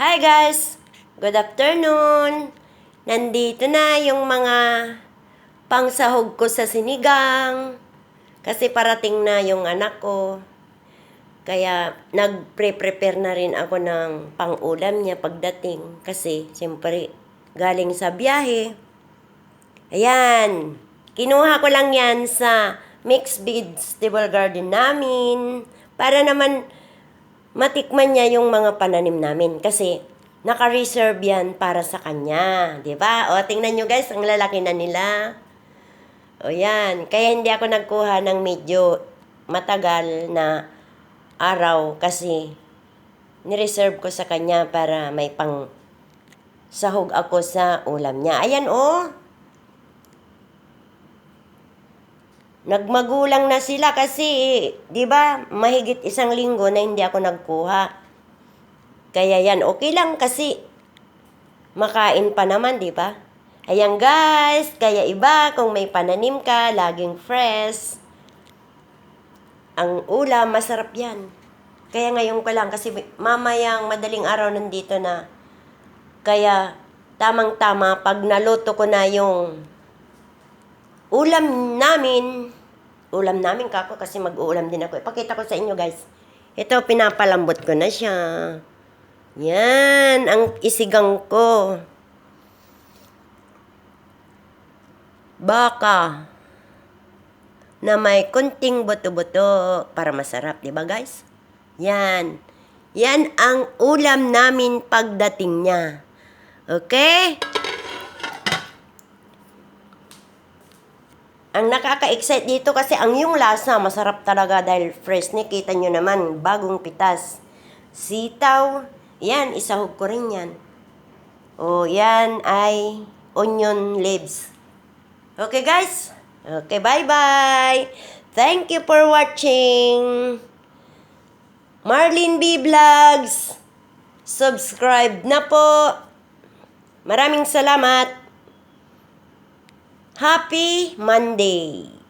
Hi guys! Good afternoon! Nandito na yung mga pangsahog ko sa sinigang. Kasi parating na yung anak ko. Kaya nagpre-prepare na rin ako ng pang-ulam niya pagdating. Kasi siyempre galing sa biyahe. Ayan. Kinuha ko lang yan sa mixed vegetable garden namin. Para naman matikman niya yung mga pananim namin. Kasi naka-reserve yan para sa kanya. ba? O, tingnan nyo guys, ang lalaki na nila. O yan. Kaya hindi ako nagkuha ng medyo matagal na araw kasi nireserve ko sa kanya para may pang sahog ako sa ulam niya. Ayan oh. Nagmagulang na sila kasi, 'di ba? Mahigit isang linggo na hindi ako nagkuha. Kaya yan, okay lang kasi makain pa naman, 'di ba? Ayan guys, kaya iba kung may pananim ka, laging fresh. Ang ulam, masarap yan. Kaya ngayon ko lang, kasi mamayang madaling araw nandito na. Kaya, tamang-tama, pag naluto ko na yung ulam namin, ulam namin kako kasi mag-uulam din ako. Ipakita ko sa inyo guys. Ito, pinapalambot ko na siya. Yan, ang isigang ko. Baka na may kunting buto-buto para masarap, di ba guys? Yan. Yan ang ulam namin pagdating niya. Okay? Ang nakaka-excite dito kasi ang yung lasa masarap talaga dahil fresh ni kita nyo naman bagong pitas. Sitaw, yan isahog ko rin yan. O yan ay onion leaves. Okay guys? Okay, bye-bye. Thank you for watching. Marlene B Vlogs. Subscribe na po. Maraming salamat. Happy Monday!